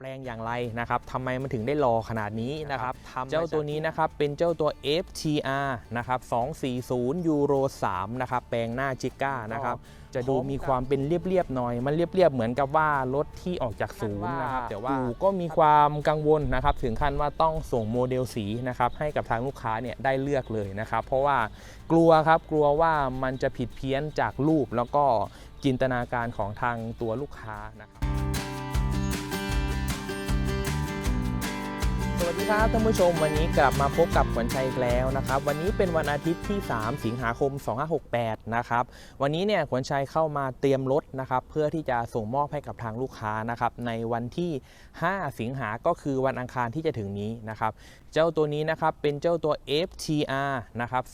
แปลงอย่างไรนะครับทำไมมันถึงได้รอขนาดนี้นะครับเจ้าตัวนี้นะครับเป็นเจ้าตัว FTR นะครับ240 Euro 3นะครับแปลงหน้าจิก้านะครับจะดูมีความเป็นเรียบๆหน่อย มันเรียบๆเหมือนกับว่ารถที่ออกจากศูนย์นะครับแต่ว่าอู่ก็มีความกังวลนะครับถึงขั้นว่าต้องส่งโมเดลสีนะครับให้กับทางลูกค้าเนี่ยได้เลือกเลยนะครับ เพราะว่ากลัวครับกลัวว่ามันจะผิดเพี้ยนจากรูปแล้วก็จินตนาการของทางตัวลูกค้านะครับ วัสดีครับท่านผู้ชมวันนี้กลับมาพบกับขวัญชัยอีกแล้วนะครับ วันนี้เป็นวันอาทิตย์ที่ 3 สิงหาคม 2568 นะครับ วันนี้เนี่ยขวัญชัยเข้ามาเตรียมรถนะครับ เพื่อที่จะส่งมอบให้กับทางลูกค้านะครับ ในวันที่ 5 สิงหาก็คือวันอังคารที่จะถึงนี้นะครับ เจ้าตัวนี้นะครับเป็นเจ้าตัว FTR นะครับ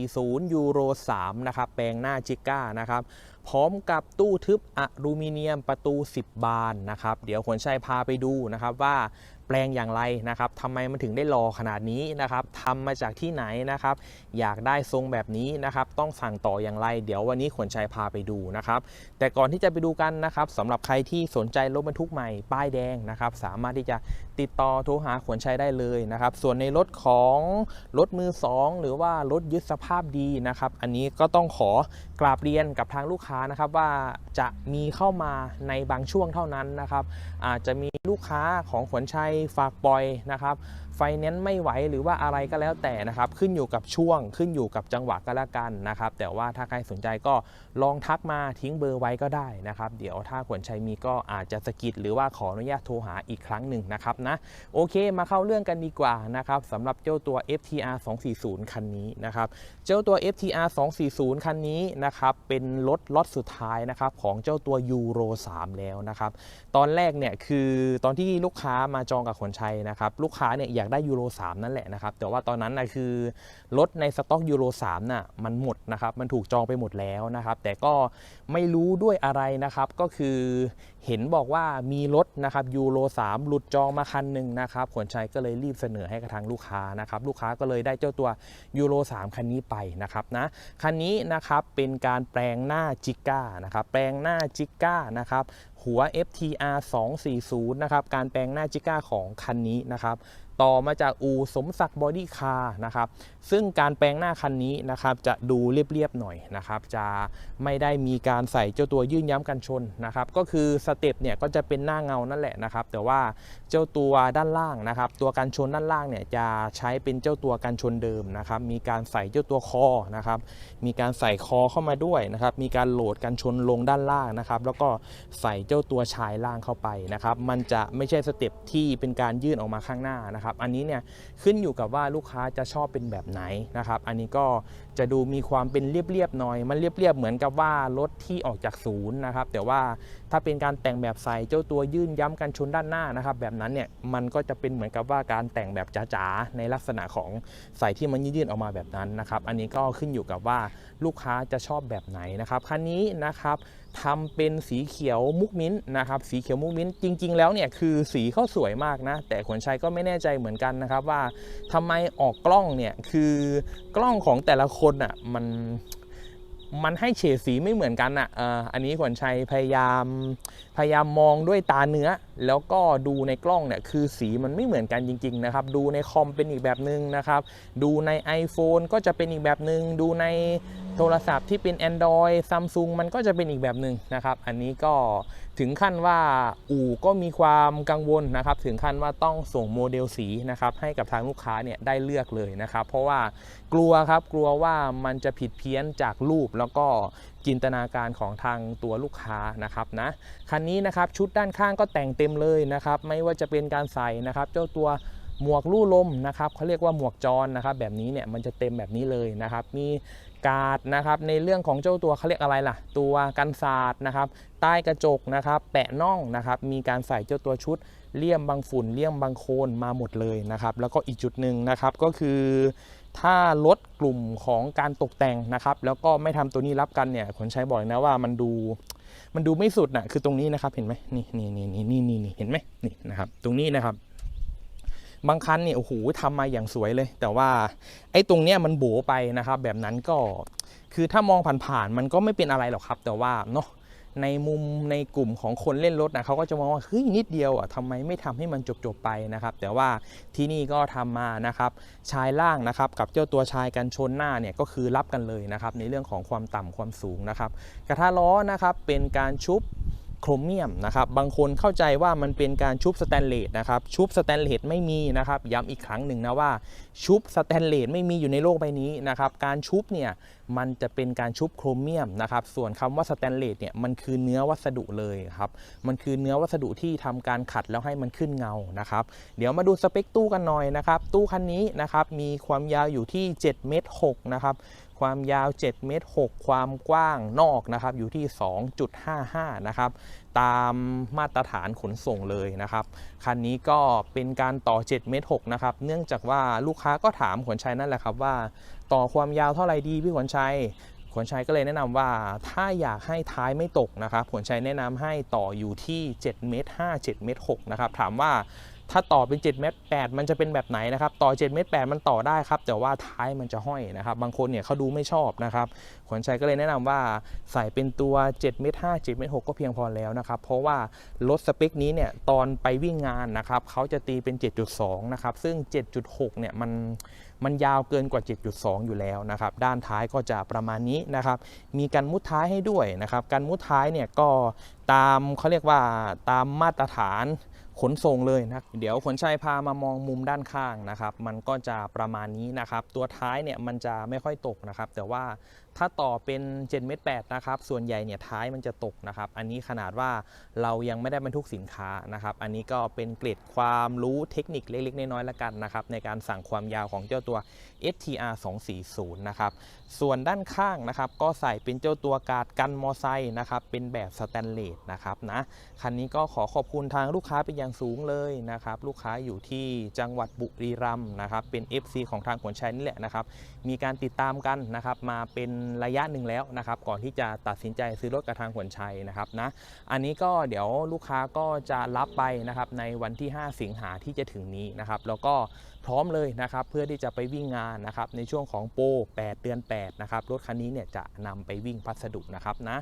240 Euro 3นะครับ แปลงหน้าจิก้านะครับพร้อมกับตู้ทึบอลูมิเนียมประตู 10 บานนะครับ เดี๋ยวขวัญชัยพาไปดูนะครับว่า แปลงอย่างไรนะครับทำไมมันถึงได้รอขนาดนี้นะครับทำมาจากที่ไหนนะครับ อยากได้ทรงแบบนี้นะครับ ต้องสั่งต่ออย่างไร เดี๋ยววันนี้ขวัญชัยพาไปดูนะครับ แต่ก่อนที่จะไปดูกันนะครับสำหรับใครที่สนใจรถบรรทุกใหม่ป้ายแดงนะครับ สามารถที่จะ ติดต่อโทรหาขวัญชัยได้เลยนะครับ ส่วนในรถของรถมือสองหรือว่ารถยึดสภาพดีนะครับ อันนี้ก็ต้องขอกราบเรียนกับทางลูกค้านะครับว่าจะมีเข้ามาในบางช่วงเท่านั้นนะครับ อาจจะมีลูกค้าของขวัญชัยฝากปล่อยนะครับ ไฟแนนซ์ไม่ไหวหรือว่าอะไรก็แล้วแต่นะครับ ขึ้นอยู่กับช่วงขึ้นอยู่กับจังหวะก็แล้วกันนะครับ แต่ว่าถ้าใครสนใจก็ลองทักมาทิ้งเบอร์ไว้ก็ได้นะครับ เดี๋ยวถ้าขวัญชัยมีก็อาจจะสกิดหรือว่าขออนุญาตโทรหาอีกครั้งหนึ่งนะครับนะโอเคมาเข้าเรื่องกันดีกว่านะครับสำหรับเจ้าตัว FTR 240 คันนี้นะครับเจ้าตัว FTR 240 คันนี้นะครับเป็นรถล็อตสุดท้ายนะครับของเจ้าตัว Euro 3แล้วนะครับตอนแรกเนี่ยคือตอนที่ลูกค้ามาจองกับขนชัยนะครับลูกค้าเนี่ยอยากได้ยูโร3นั่นแหละนะครับแต่ว่าตอนนั้นนะคือรถในสต็อกยูโร3น่ะมันหมดนะครับมันถูกจองไปหมดแล้วนะครับ แต่ก็ไม่รู้ด้วยอะไรนะครับ ก็คือเห็นบอกว่ามีรถนะครับยูโร3หลุดจองมาคันหนึ่งนะครับขนชัยก็เลยรีบเสนอให้กับทางลูกค้านะครับลูกค้าก็เลยได้เจ้าตัวยูโร3คันนี้ไปนะครับนะคันนี้นะครับเป็นการแปลงหน้าจิก้านะครับแปลงหน้าจิก้านะครับหัว FTR 240 นะครับ การแปลงหน้าจิก้าของคันนี้นะครับ ต่อมาจากอูสมศักดิ์บอดี้คาร์นะครับซึ่งการแปลงหน้าคันนี้นะครับจะดูเรียบๆหน่อยนะครับจะไม่ได้มีการใส่เจ้าตัวยื่นย้ำกันชนนะครับก็คือสเต็ปเนี่ยก็จะเป็นหน้าเงานั่นแหละนะครับแต่ว่าเจ้าตัวด้านล่างนะครับตัวกันชนด้านล่างเนี่ยจะใช้เป็นเจ้าตัวกันชนเดิมนะครับมีการใส่เจ้าตัวคอนะครับมีการใส่คอเข้ามาด้วยนะครับมีการโหลดกันชนลงด้านล่างนะครับแล้วก็ใส่เจ้าตัวชายล่างเข้าไปนะครับมันจะไม่ใช่สเต็ปที่เป็นการยื่นออกมาข้างหน้านะครับอันนี้เนี่ยขึ้นอยู่กับว่าลูกค้าจะชอบเป็นแบบไหนนะครับอันนี้ก็จะดูมีความเป็นเรียบๆหน่อย มันเรียบๆเหมือนกับว่ารถที่ออกจากศูนย์นะครับแต่ว่า ถ้าเป็นการแต่งแบบใส่เจ้าตัวยื่นย้ำกันชนด้านหน้านะครับ แบบนั้นเนี่ยมันก็จะเป็นเหมือนกับว่าการแต่งแบบจ๋าๆในลักษณะของใส่ที่มันยื่นๆออกมาแบบนั้นนะครับ อันนี้ก็ขึ้นอยู่กับว่าลูกค้าจะชอบแบบไหนนะครับคันนี้นะครับทำเป็นสีเขียวมุกมิ้นท์นะครับสีเขียวมุกมิ้นท์จริง ๆ แล้วเนี่ยคือสีเขาสวยมากนะ แต่ขนชัยก็ไม่แน่ใจเหมือนกันนะครับว่าทำไมออกกล้องเนี่ยคือกล้องของแต่ละคนอะมัน มันให้เฉดสีไม่เหมือนกันอะเอ่ออันนี้ขวัญชัยพยายามพยายามมองด้วยตาเนื้อ แล้วก็ดูในกล้องเนี่ยคือสีมันไม่เหมือนกันจริงๆนะครับดูในคอมเป็นอีกแบบหนึ่งนะครับดูใน iPhone ก็จะเป็นอีกแบบหนึ่งดูในโทรศัพท์ที่เป็น Android Samsung มันก็จะเป็นอีกแบบหนึ่งนะครับ อันนี้ก็ถึงขั้นว่าอู่ก็มีความกังวลนะครับ ถึงขั้นว่าต้องส่งโมเดลสีนะครับให้กับทางลูกค้าเนี่ยได้เลือกเลยนะครับ เพราะว่ากลัวครับกลัวว่ามันจะผิดเพี้ยนจากรูปแล้วก็จินตนาการของทางตัวลูกค้านะครับนะคันนี้นะครับชุดด้านข้างก็แต่งเต็มเลยนะครับ ไม่ว่าจะเป็นการใส่นะครับ เจ้าตัวหมวกลู่ลมนะครับเขาเรียกว่าหมวกจรนะครับ แบบนี้เนี่ยมันจะเต็มแบบนี้เลยนะครับ มีกาดนะครับในเรื่องของเจ้าตัวเขาเรียกอะไรล่ะ ตัวกันศาสตร์นะครับ ใต้กระจกนะครับ แปะน่องนะครับ มีการใส่เจ้าตัวชุดเลี่ยมบางฝุ่นเลี่ยมบางโคลนมาหมดเลยนะครับ แล้วก็อีกจุดหนึ่งนะครับก็คือ ถ้าลดกลุ่มของการตกแต่งนะครับ แล้วก็ไม่ทำตัวนี้รับกันเนี่ยคนใช้บอกเลยนะว่ามันดูมันดูไม่สุดนะคือตรงนี้นะครับเห็นไหมนี่นี่นี่นี่นี่นี่นี่เห็นไหมนี่นะครับ ตรงนี้นะครับ บางคันเนี่ยโอ้โหทำมาอย่างสวยเลย แต่ว่าไอ้ตรงเนี้ยมันโบไปนะครับ แบบนั้นก็คือถ้ามองผ่านๆมันก็ไม่เป็นอะไรหรอกครับ แต่ว่าเนาะ ในมุมในกลุ่มของคนเล่นรถนะเขาก็จะมองว่าเฮ้ยนิดเดียวอะทำไมไม่ทำให้มันจบๆไปนะครับ แต่ว่าที่นี่ก็ทำมานะครับชายล่างนะครับกับเจ้าตัวชายกันชนหน้าเนี่ยก็คือรับกันเลยนะครับในเรื่องของความต่ำความสูงนะครับกระทะล้อนะครับเป็นการชุบโครเมียมนะครับบางคนเข้าใจว่ามันเป็นการชุบสแตนเลสนะครับชุบสแตนเลสไม่มีนะครับย้ำอีกครั้งหนึ่งนะว่าชุบสแตนเลสไม่มีอยู่ในโลกใบนี้นะครับการชุบเนี่ย มันจะเป็นการชุบโครเมียมนะครับ ส่วนคำว่าสแตนเลสเนี่ยมันคือเนื้อวัสดุเลยครับ มันคือเนื้อวัสดุที่ทำการขัดแล้วให้มันขึ้นเงานะครับ เดี๋ยวมาดูสเปคตู้กันหน่อยนะครับ ตู้คันนี้นะครับมีความยาวอยู่ที่7เมตร6นะครับความยาว7เมตร6ความกว้างนอกนะครับอยู่ที่ 2.55 นะครับ ตามมาตรฐานขนส่งเลยนะครับ คันนี้ก็เป็นการต่อ 7 เมตร6นะครับ เนื่องจากว่าลูกค้าก็ถามขวัญชัยนั่นแหละครับว่า ต่อความยาวเท่าไหร่ดีพี่ขวัญชัยขวัญชัยก็เลยแนะนำว่าถ้าอยากให้ท้ายไม่ตกนะครับขวัญชัยแนะนำให้ต่ออยู่ที่ 7 เมตร5 7 เมตร6นะครับ ถามว่า ถ้าต่อเป็น7เมตร8มันจะเป็นแบบไหนนะครับต่อ7เมตร8มันต่อได้ครับ แต่ว่าท้ายมันจะห้อยนะครับ บางคนเนี่ยเขาดูไม่ชอบนะครับขวัญชัยก็เลยแนะนำว่าใส่เป็นตัว7เมตร5 7เมตร6ก็เพียงพอแล้วนะครับ เพราะว่ารถสเปคนี้เนี่ยตอนไปวิ่งงานนะครับเขาจะตีเป็น 7.2 นะครับ ซึ่ง 7.6 เนี่ยมันมันยาวเกินกว่า 7.2 อยู่แล้วนะครับ ด้านท้ายก็จะประมาณนี้นะครับ มีการมุดท้ายให้ด้วยนะครับ การมุดท้ายเนี่ยก็ตามเขาเรียกว่าตามมาตรฐาน ขนส่งเลยนะเดี๋ยวขนชัยพามามองมุมด้านข้างนะครับ มันก็จะประมาณนี้นะครับ ตัวท้ายเนี่ยมันจะไม่ค่อยตกนะครับ แต่ว่าถ้าต่อเป็น7เมตร8นะครับ ส่วนใหญ่เนี่ยท้ายมันจะตกนะครับ อันนี้ขนาดว่าเรายังไม่ได้บรรทุกสินค้านะครับ อันนี้ก็เป็นเกร็ดความรู้เทคนิคเล็ก ๆ น้อยๆแล้วกันนะครับ ในการสั่งความยาวของเจ้าตัว STR 240นะครับ ส่วนด้านข้างนะครับก็ใส่เป็นเจ้าตัวการ์ดกันมอไซค์นะครับ เป็นแบบสแตนเลสนะครับนะ คันนี้ก็ขอขอบคุณทางลูกค้าเป็นอย่างสูงเลยนะครับ ลูกค้าอยู่ที่จังหวัดบุรีรัมย์นะครับ เป็น FC ของทางขนชัยนี่แหละนะครับ มีการติดตามกันนะครับมาเป็นระยะหนึ่งแล้วนะครับ ก่อนที่จะตัดสินใจซื้อรถกับทางขนชัยนะครับนะอันนี้ก็เดี๋ยวลูกค้าก็จะรับไปนะครับในวันที่ 5 สิงหาที่จะถึงนี้นะครับ แล้วก็พร้อมเลยนะครับเพื่อที่จะไปวิ่งงานนะครับในช่วงของโปร8 เดือน8นะครับรถคันนี้เนี่ยจะนำไปวิ่งพัสดุนะครับนะ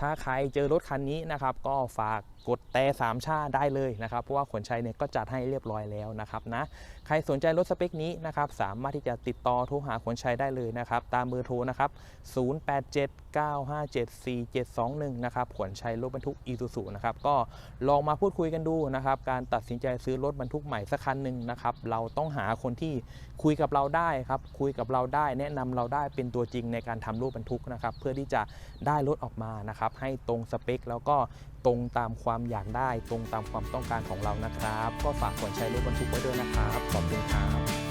ถ้าใครเจอรถคันนี้นะครับก็ฝากกดแต่สามชาได้เลยนะครับเพราะว่าขนชัยเนี่ยก็จัดให้เรียบร้อยแล้วนะครับนะใครสนใจรถสเปคนี้นะครับสามารถที่จะติดต่อโทรหาขนชัยได้เลยนะครับตามเบอร์โทรนะครับ 0879574721 นะครับขนชัยรถบรรทุกอีซูซูนะครับก็ลองมาพูดคุยกันดูนะครับการตัดสินใจซื้อรถบรรทุกใหม่สักคันหนึ่งนะครับเราต้องหาคนที่คุยกับเราได้ครับ คุยกับเราได้ แนะนำเราได้เป็นตัวจริงในการทำรูปบรรทุกนะครับ เพื่อที่จะได้รถออกมานะครับ ให้ตรงสเปค แล้วก็ตรงตามความอยากได้ ตรงตามความต้องการของเรานะครับ ก็ฝากคนชัยรถบรรทุกไว้ด้วยนะครับ ขอบคุณครับ